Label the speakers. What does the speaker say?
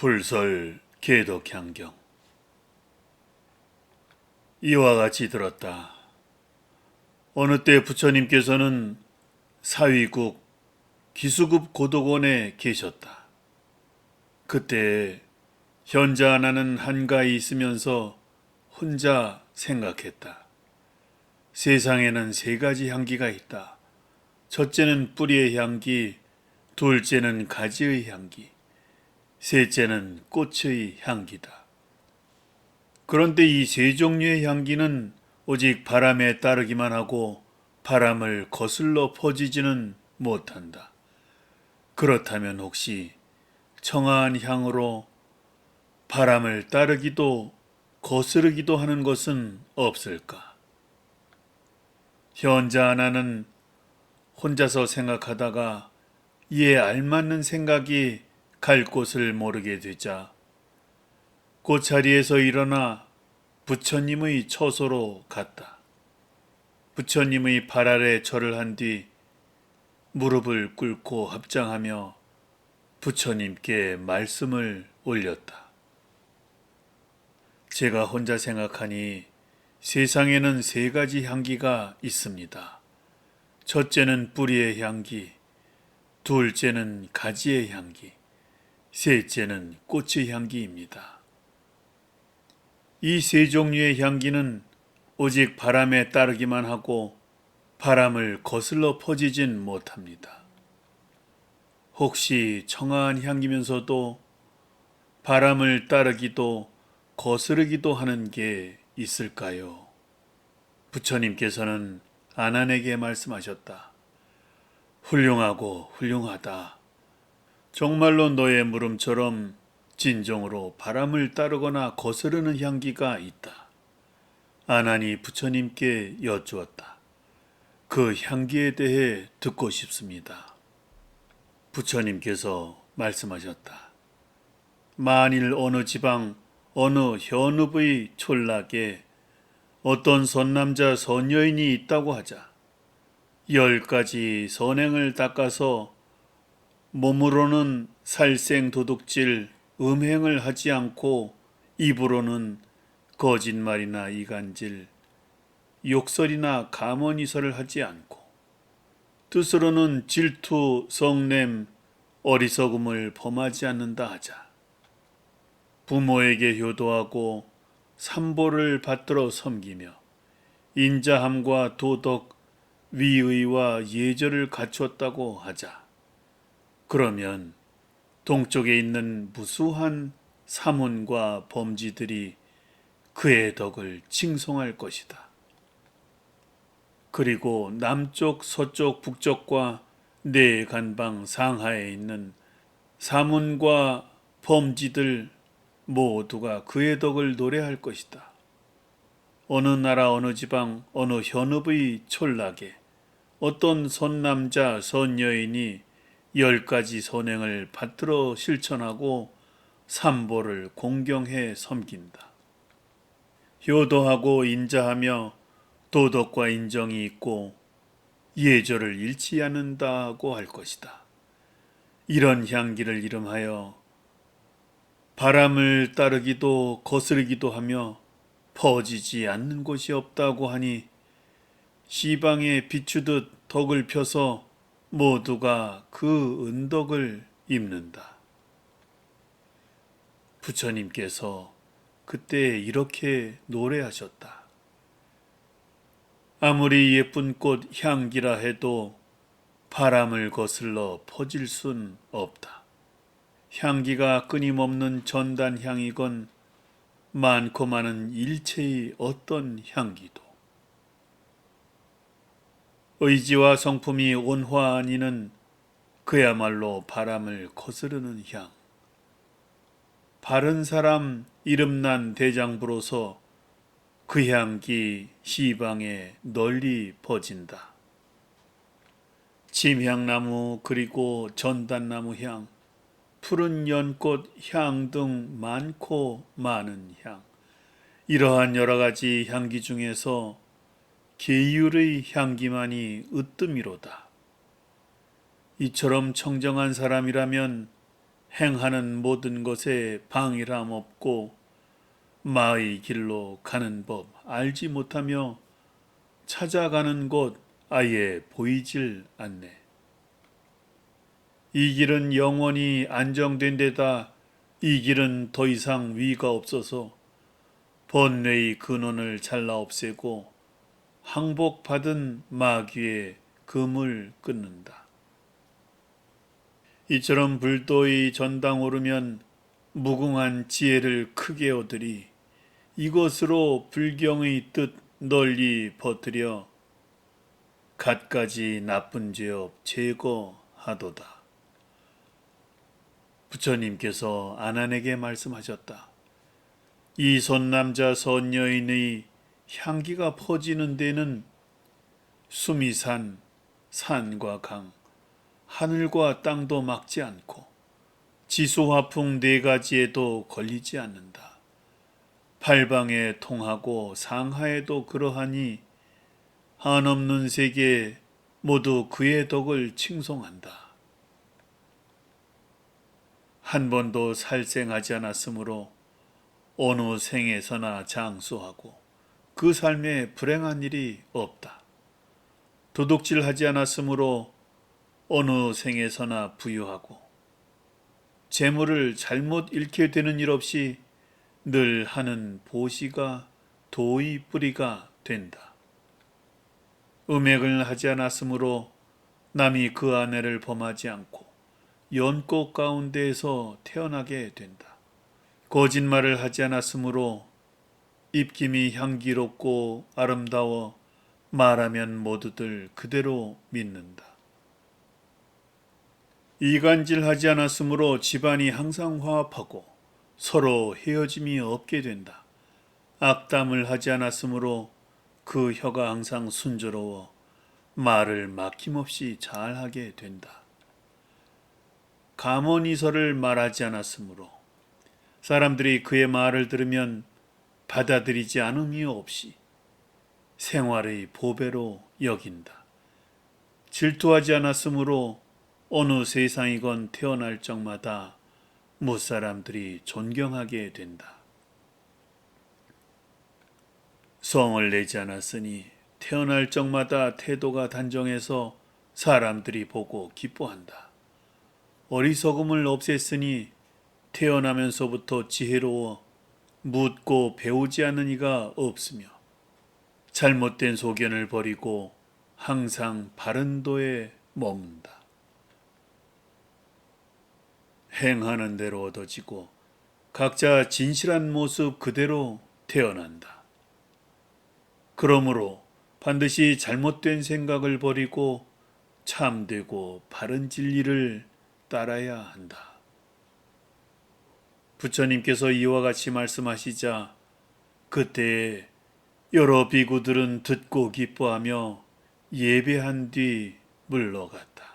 Speaker 1: 불설 계덕향경 이와 같이 들었다. 어느 때 부처님께서는 사위국 기수급 고독원에 계셨다. 그때 현자 하나는 한가히 있으면서 혼자 생각했다. 세상에는 세 가지 향기가 있다. 첫째는 뿌리의 향기, 둘째는 가지의 향기, 셋째는 꽃의 향기다. 그런데 이 세 종류의 향기는 오직 바람에 따르기만 하고 바람을 거슬러 퍼지지는 못한다. 그렇다면 혹시 청아한 향으로 바람을 따르기도 거스르기도 하는 것은 없을까? 현자 하나는 혼자서 생각하다가 이에 알맞는 생각이 갈 곳을 모르게 되자 꽃자리에서 일어나 부처님의 처소로 갔다. 부처님의 발 아래 절을 한 뒤 무릎을 꿇고 합장하며 부처님께 말씀을 올렸다. 제가 혼자 생각하니 세상에는 세 가지 향기가 있습니다. 첫째는 뿌리의 향기, 둘째는 가지의 향기, 셋째는 꽃의 향기입니다. 이 세 종류의 향기는 오직 바람에 따르기만 하고 바람을 거슬러 퍼지진 못합니다. 혹시 청아한 향기면서도 바람을 따르기도 거스르기도 하는 게 있을까요? 부처님께서는 아난에게 말씀하셨다. 훌륭하고 훌륭하다. 정말로 너의 물음처럼 진정으로 바람을 따르거나 거스르는 향기가 있다. 아난이 부처님께 여쭈었다. 그 향기에 대해 듣고 싶습니다. 부처님께서 말씀하셨다. 만일 어느 지방 어느 현읍의 촌락에 어떤 선남자 선여인이 있다고 하자. 열 가지 선행을 닦아서 몸으로는 살생 도둑질, 음행을 하지 않고 입으로는 거짓말이나 이간질, 욕설이나 감언이설을 하지 않고 뜻으로는 질투, 성냄, 어리석음을 범하지 않는다 하자. 부모에게 효도하고 삼보를 받들어 섬기며 인자함과 도덕, 위의와 예절을 갖추었다고 하자. 그러면 동쪽에 있는 무수한 사문과 범지들이 그의 덕을 칭송할 것이다. 그리고 남쪽, 서쪽, 북쪽과 네 간방 상하에 있는 사문과 범지들 모두가 그의 덕을 노래할 것이다. 어느 나라 어느 지방 어느 현읍의 촌락에 어떤 선남자 선여인이 열 가지 선행을 받들어 실천하고 삼보를 공경해 섬긴다. 효도하고 인자하며 도덕과 인정이 있고 예절을 잃지 않는다고 할 것이다. 이런 향기를 이름하여 바람을 따르기도 거스르기도 하며 퍼지지 않는 곳이 없다고 하니 시방에 비추듯 덕을 펴서 모두가 그 은덕을 입는다. 부처님께서 그때 이렇게 노래하셨다. 아무리 예쁜 꽃 향기라 해도 바람을 거슬러 퍼질 순 없다. 향기가 끊임없는 전단 향이건 많고 많은 일체의 어떤 향기도 의지와 성품이 온화한 이는 그야말로 바람을 거스르는 향. 바른 사람 이름난 대장부로서 그 향기 시방에 널리 퍼진다. 침향나무 그리고 전단나무 향, 푸른 연꽃 향 등 많고 많은 향. 이러한 여러 가지 향기 중에서 계율의 향기만이 으뜸이로다. 이처럼 청정한 사람이라면 행하는 모든 것에 방일함 없고 마의 길로 가는 법 알지 못하며 찾아가는 곳 아예 보이질 않네. 이 길은 영원히 안정된 데다 이 길은 더 이상 위가 없어서 번뇌의 근원을 잘라 없애고 항복받은 마귀의 금을 끊는다. 이처럼 불도의 전당 오르면 무궁한 지혜를 크게 얻으리 이것으로 불경의 뜻 널리 퍼뜨려 갖가지 나쁜 죄업 제거하도다. 부처님께서 아난에게 말씀하셨다. 이 선남자 선여인의 향기가 퍼지는 데는 수미산, 산과 강, 하늘과 땅도 막지 않고 지수화풍 네 가지에도 걸리지 않는다. 팔방에 통하고 상하에도 그러하니 한없는 세계 모두 그의 덕을 칭송한다. 한 번도 살생하지 않았으므로 어느 생에서나 장수하고 그 삶에 불행한 일이 없다. 도둑질 하지 않았으므로 어느 생에서나 부유하고 재물을 잘못 잃게 되는 일 없이 늘 하는 보시가 도의 뿌리가 된다. 음행을 하지 않았으므로 남이 그 아내를 범하지 않고 연꽃 가운데에서 태어나게 된다. 거짓말을 하지 않았으므로 입김이 향기롭고 아름다워 말하면 모두들 그대로 믿는다. 이간질하지 않았으므로 집안이 항상 화합하고 서로 헤어짐이 없게 된다. 악담을 하지 않았으므로 그 혀가 항상 순조로워 말을 막힘없이 잘하게 된다. 감언이설을 말하지 않았으므로 사람들이 그의 말을 들으면 받아들이지 않음이 없이 생활의 보배로 여긴다. 질투하지 않았으므로 어느 세상이건 태어날 적마다 무사람들이 존경하게 된다. 성을 내지 않았으니 태어날 적마다 태도가 단정해서 사람들이 보고 기뻐한다. 어리석음을 없앴으니 태어나면서부터 지혜로워 묻고 배우지 않는 이가 없으며 잘못된 소견을 버리고 항상 바른 도에 머문다. 행하는 대로 얻어지고 각자 진실한 모습 그대로 태어난다. 그러므로 반드시 잘못된 생각을 버리고 참되고 바른 진리를 따라야 한다. 부처님께서 이와 같이 말씀하시자 그때에 여러 비구들은 듣고 기뻐하며 예배한 뒤 물러갔다.